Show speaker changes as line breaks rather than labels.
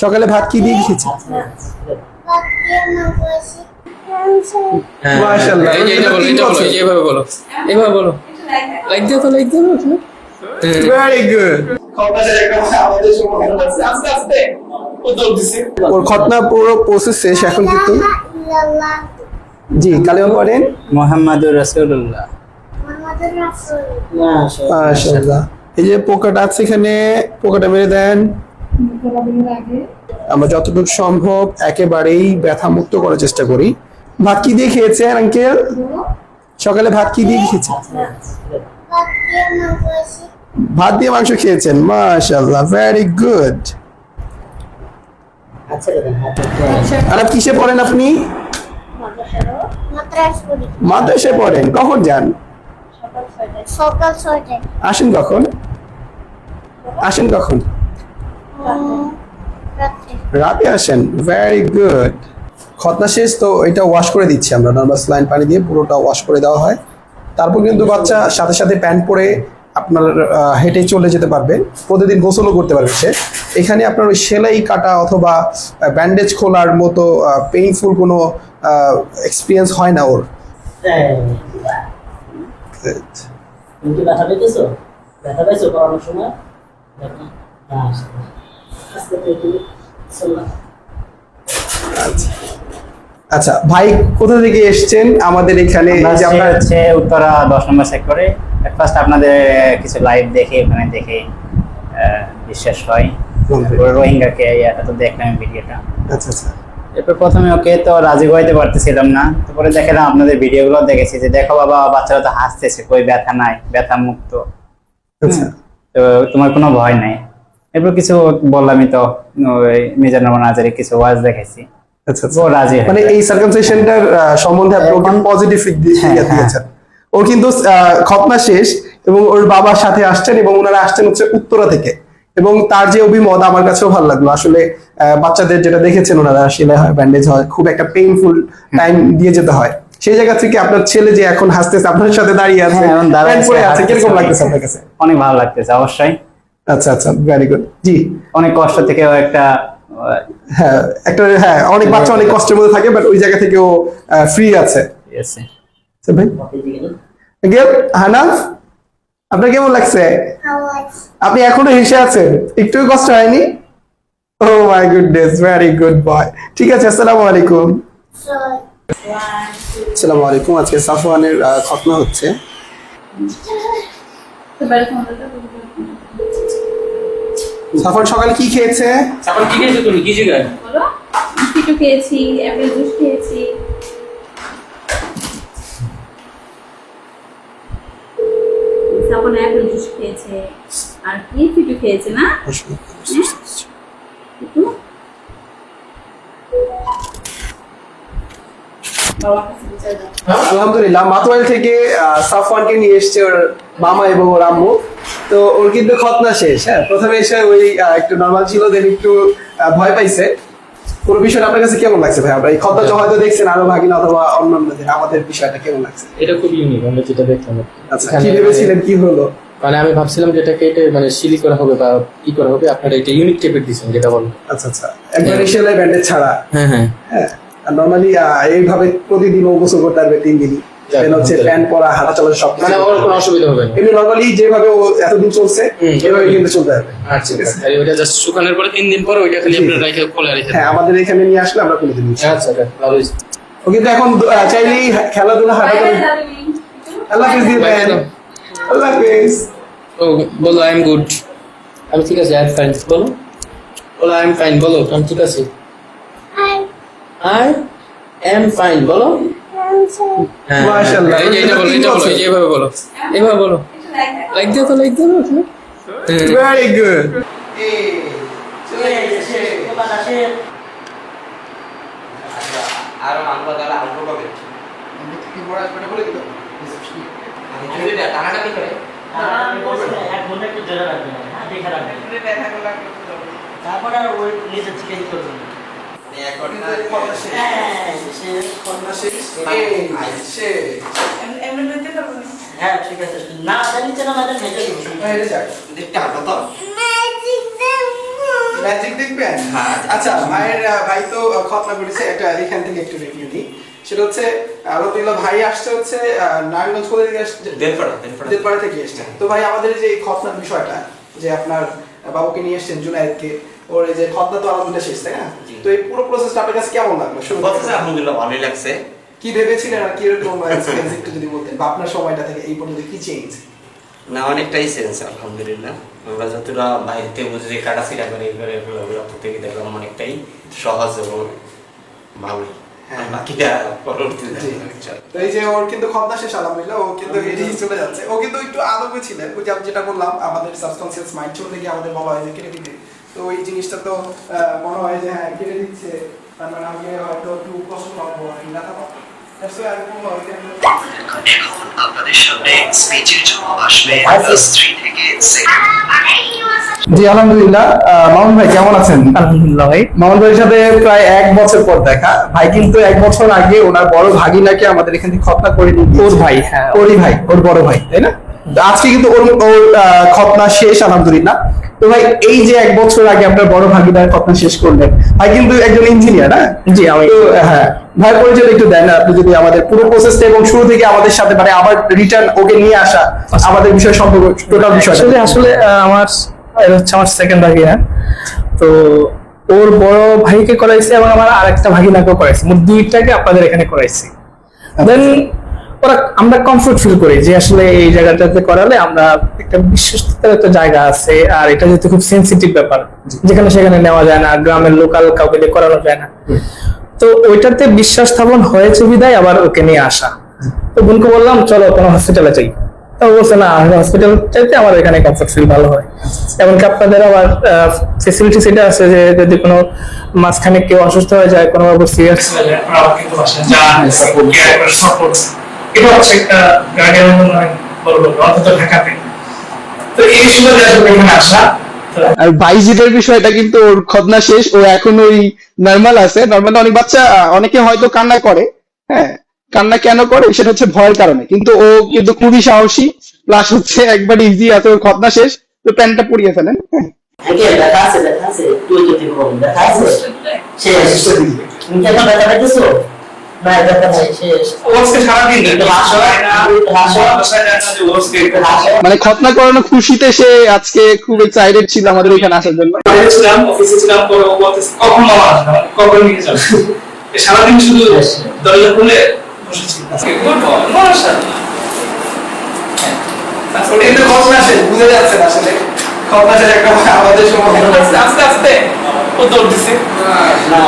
সকালে ভাত কি দিয়ে খেয়েছে
হ্যাঁ,
মাশাআল্লাহ।
এই যে এটা বলো এটা বলো এই যে এভাবে বলো এভাবে বলো। লাইক দিও তো লাইক দিও তো
ভেরি গুড ওর খতনা পুরো প্রসেস শেষ এখন কিন্তু। জি কালেমা পড়েন।
মোহাম্মদুর রসুল্লাহ
মাশাআল্লাহ। এই যে পোকাটা আছে এখানে পোকাটা মেরে দেন। আমরা যতটুকু সম্ভব একেবারেই ব্যথা মুক্ত করার চেষ্টা করি। ভাত কি দিয়ে খেয়েছেন আঙ্কেল? সকালে ভাত কি দিয়ে খেয়েছেন? ভাত দিয়ে মাংস খেয়েছেন মাশাআল্লাহ ভেরি গুড আর কিসে পড়েন আপনি? মাদ্রাসায় পড়েন কখন যান?
সকাল ছয়টায়।
আসেন কখন? আসেন কখন? রাতে আসেন। ভেরি গুড খতনা শেষ, তো এটা ওয়াশ করে দিচ্ছি আমরা। নর্মাল স্লাইন পানি দিয়ে পুরোটা ওয়াশ করে দেওয়া হয়। তারপর কিন্তু বাচ্চা সাথে সাথে প্যান্ট পরে আপনার হেঁটে চলে যেতে পারবে। প্রতিদিন গোসলও করতে পারবে সে। এখানে আপনার ওই সেলাই কাটা অথবা ব্যান্ডেজ খোলার মতো পেইনফুল কোনো এক্সপিরিয়েন্স হয় না ওর।
ব্যথা পেয়েছ ব্যথা পেয়েছ করানোর সময়?
আচ্ছা ভাই কোথা থেকে এসছেন? আমাদের এখানে
হচ্ছে উত্তরা দশ নম্বর সেক্টরে ফার্স্ট আপনাদের কিছু লাইভ দেখে ওখানে দেখে বিশ্বাস হয়। রোহিঙ্গাকে এটা তো দেখলাম ভিডিওটা।
আচ্ছা আচ্ছা।
এরপর প্রথমে ওকে তো রাজি হইতে পারতেছিলাম না। তারপরে দেখলাম আপনাদের ভিডিওগুলো দেখেছি যে দেখো বাবা বাচ্চারা তো হাসতেছে কই ব্যথা নাই ব্যথা মুক্ত।
আচ্ছা।
তো তোমার কোনো ভয় নাই। এরপর কিছু বললামই তো ওই মিজানুর নাজারি কিছু ওয়াজ দেখেছি
আচ্ছা আচ্ছা।
হয়ে
মানে এই সার্কামসেশনটার সম্বন্ধে আপনি ওকে পজিটিভ
হ্যাঁ, হ্যাঁ।
দিয়েছেন। ওর কিন্তু খতনা শেষ এবং ওর বাবার সাথে আসছেন এবং ওনারা আসছেন হচ্ছে উত্তরা থেকে। এবং তার যে অভিমত আমার কাছেও ভালো লাগল। আসলে আহ, বাচ্চাদের যেটা দেখেছেন ওনারা সেলাই হয় ব্যান্ডেজ হয় খুব একটা পেইনফুল টাইম দিয়ে যেতে হয়। সেই জায়গা থেকে আপনার ছেলে যে এখন হাসতেছে আপনার সাথে দাঁড়িয়ে আছে
হ্যাঁ, এখন দাঁড়ায়
প্যান্ট পরে
আছে,
আছে কীরকম লাগতেছে আপনার কাছে?
অনেক ভালো লাগতেছে অবশ্যই।
আচ্ছা আচ্ছা ভেরি গুড জি।
অনেক কষ্ট থেকেও একটা
হ্যাঁ একটা হ্যাঁ অনেক বাচ্চা অনেক কষ্টের মধ্যে থাকে বাট ওই জায়গা থেকেও ফ্রি আছে।
ঠিক আছে
আচ্ছা ভাই। গেল হানাফ আপনার কেমন লাগছে? আপনি এখনও হেসে আছেন? একটু কষ্ট হয়নি? ও my goodness very good boy ঠিক আছে আসসালামু আলাইকুম। আসসালামু আলাইকুম আজকে সাফওয়ানের খতনা হচ্ছে। সাফওয়ান সকালে কি খেয়েছে?
এখন কি খেয়েছো তুমি? কি জিগায়
বলো। বিস্কিটও খেয়েছি অ্যাপেল জুস খেয়েছি। তখন অ্যাপেল জুস খেয়েছে। আর কি? ফিটু খেয়েছে না? ফিটু বাবার কাছে বিচার দাও।
আলহামদুলিল্লাহ মাতোয়াইল থেকে আহ, সাফওয়ানকে নিয়ে এসছে ওর মামা এবং ওর আম্মু। তো ওর কিন্তু খতনা শেষ হ্যাঁ? প্রথমে এসে ওই একটু নর্মাল ছিল দেন একটু ভয় পাইছে। পুরো বিষয়টা আপনার কাছে কেমন লাগছে ভাই? আমরা এই খতনা হয়তো দেখছেন আরও ভাগিনা অথবা অন্যান্যদের আমাদের বিষয়টা কেমন লাগছে?
এটা খুব ইউনিক আমরা যেটা দেখলাম
আচ্ছা কি ভেবেছিলেন? কি হলো?
মানে আমি ভাবছিলাম যে এটাকে এটা মানে সিলি করা হবে বা কি করা হবে আপনারা এটা ইউনিক টাইপের দিচ্ছেন যেটা বলো
আচ্ছা আচ্ছা। একবারে সেলাই ব্যান্ডেজ ছাড়া?
হ্যাঁ হ্যাঁ।
হ্যাঁ। আর নর্মালি এইভাবে প্রতিদিন ও গোসল করতে পারবে তিন দিনই। হচ্ছে। পরা হাঁটা চলা সব
মানে ওর কোনো অসুবিধা হবে? না
এমনি নর্মালি যেভাবে ও এতদিন চলছে
হুম,
এভাবে কিন্তু চলতে পারবে
আচ্ছা আর ওইটা জাস্ট শুকানোর পরে তিন দিন পরে ওইটা খালি
জি।
আপনার খোলা রেখে
হ্যাঁ আমাদের এখানে নিয়ে আসলে আমরা
আচ্ছা আচ্ছা ভালো
ও কিন্তু এখন চাইলেই খেলাধুলা হাঁটা আল্লাহ হাফিজ দিয়ে
বাইরে
দেন। আল্লাহ হাফিজ।
ও বলো আই এম গুড আমি ঠিক আছে আই এম ফাইন বলো। বলো আই এম ফাইন বলো আমি ঠিক আছি। আই এম ফাইন বলো।
মাশাআল্লাহ।
এই যে এটা বলো এটা বলো এই যে এভাবে বলো এভাবে বলো
লাইক দাও।
তো লাইক দিও
ভেরি গুড
দোকান আসে। আর আমি বলছি, এক ঘণ্টা একটু ধরে রাখবেন, হ্যাঁ, দেখে রাখবেন। তারপরে আর ওই নিজের থেকে করবেন। হ্যাঁ, হ্যাঁ, ঠিক আছে। না জানি না জানি হেঁটে দিবো।
হেঁটে যাক।
ম্যাজিক
ম্যাজিক দেখবেন?
হ্যাঁ।
আচ্ছা আহ, ভাই তো খতনা করেছে। একটা এখান থেকে একটু রিভিউ দিই। সেটা হচ্ছে ভাই আসছে হচ্ছে আহ, নারায়ণগঞ্জ কোথা থেকে আসছে?
দেড়পাড়া দেড়পাড়া।
দেবপাড়া থেকে এসছেন তো ভাই আমাদের যে খতনার বিষয়টা যে আপনার বাবুকে নিয়ে এসছেন জুনায়েদকে ওর এই যে খতনা তো আলহামদুলিল্লাহ শেষ তাই না? তো এই পুরো প্রসেসটা আপনার কাছে কেমন লাগল? শুরু
কথা আলহামদুলিল্লাহ ভালোই লাগছে।
কি ভেবেছিলেন আর কীরকম এক্সপিরিয়েন্স একটু যদি বলতেন? বা আপনার সময়টা থেকে এই পর্যন্ত কি চেঞ্জ
না অনেকটাই সেন্স আলহামদুলিল্লাহ। আমরা যতটা বাইরেতে বুঝে কাটাছিরা করে এগুলো এগুলো প্রত্যেকে দেখলাম অনেকটাই সহজ এবং ভালোই।
হ্যাঁ। এই যে ওর কিন্তু খতনা শেষ আলহামদুলিল্লাহ। ও কিন্তু এড়িয়ে চলে যাচ্ছে। ও কিন্তু একটু আদবে ছিলেন। ওই যে আমি যেটা বললাম আমাদের সাবকনসিয়াস মাইন্ড চলে গিয়ে আমাদের বলা হয় যে দিতে তো ওই জিনিসটা তো মনে হয় যে হ্যাঁ কেটে দিচ্ছে। তার মানে আমি হয়তো একটু কষ্ট পাবো আর কি ব্যথা পাবো।
এখন আপনাদের সামনে স্পিচের জন্য আসবে থ্রি থেকে
জি আলহামদুলিল্লাহ। মামুন ভাই কেমন আছেন?
আলহামদুলিল্লাহ ভাই।
মামুন ভাইয়ের সাথে প্রায় এক বছর পর দেখা। ভাই কিন্তু এক বছর আগে ওনার বড় ভাগিনাকে আমাদের এখান থেকে খতনা করে নিয়ে
ওর ভাই, হ্যাঁ।
ওরই ভাই ওর বড় ভাই তাই না? আজকে কিন্তু ওর ওর আহ, খতনা শেষ আলহামদুলিল্লাহ। তো ভাই এই যে এক বছর আগে আপনার বড় ভাগিনার খতনা শেষ করলেন ভাই কিন্তু একজন ইঞ্জিনিয়ার হ্যাঁ?
জি, আমি-
হ্যাঁ ভাই পরিচয় একটু দেন আপনি যদি আমাদের পুরো প্রসেসটা এবং শুরু থেকে আমাদের সাথে মানে আবার রিটার্ন ওকে নিয়ে আসা আমাদের বিষয় সম্পর্ক টোটাল বিষয়।
আসলে আসলে আমার এটা হচ্ছে আমার সেকেন্ড ভাগিনা তো ওর বড় ভাইকে করাইছে এবং আমার আরেকটা ভাগিনাকেও করাইছে। মোট দুইটাকে আপনাদের এখানে করাইছি। দেন ওরা আমরা কমফোর্ট ফিল করি যে আসলে এই জায়গাটাতে করালে আমরা একটা বিশ্বস্ততার একটা জায়গা আছে আর এটা যেহেতু খুব সেন্সিটিভ ব্যাপার যেখানে সেখানে নেওয়া যায় না গ্রামের লোকাল কাউকে দিয়ে করানো যায় না তো ওইটাতে বিশ্বাস স্থাপন হয়েছে বিদায় আবার ওকে নিয়ে আসা তো বোনকে বললাম চলো কোনো হসপিটালে যাই তো বলছে না হসপিটাল চাইতে আমার এখানে কমফোর্ট ফিল ভালো হয় এমনকি আপনাদের আবার ফেসিলিটি সেটা আছে যে যদি কোনো মাঝখানে কেউ অসুস্থ হয়ে যায় কোনো বাবু সিরিয়াস হয়ে যায় এটা হচ্ছে একটা গার্ডিয়ান বলব অন্তত ঢাকাতে। তো এই এখানে আসা
আর বাইজিটের বিষয়টা কিন্তু ওর খদনা শেষ ও এখন ওই নর্মাল আছে। নর্মাল অনেক বাচ্চা অনেকে হয়তো কান্না করে হ্যাঁ? কান্না কেন করে? সেটা হচ্ছে ভয়ের কারণে। কিন্তু ও কিন্তু খুবই সাহসী। প্লাস হচ্ছে একবার ইজি আছে ওর খদনা শেষ। তো প্যান্টটা পরিয়ে ফেলেন হ্যাঁ।
দেখা নাই শেষ
সারাদিন
মানে খতনা করানো খুশিতে সে আজকে খুব এক্সাইটেড ছিল আমাদের এখানে আসার জন্য।
ছিলাম অফিসে ছিলাম পরে ও বলতেছে কখন মামা আসবে? কখন নিয়ে যাবে? সারাদিন শুধু দরজা খুলে আজকে
খতনা বুঝে আসলে। খতনা শেষ একটা আমাদের সময়
আস্তে আস্তে ও দৌড় দিছে।
না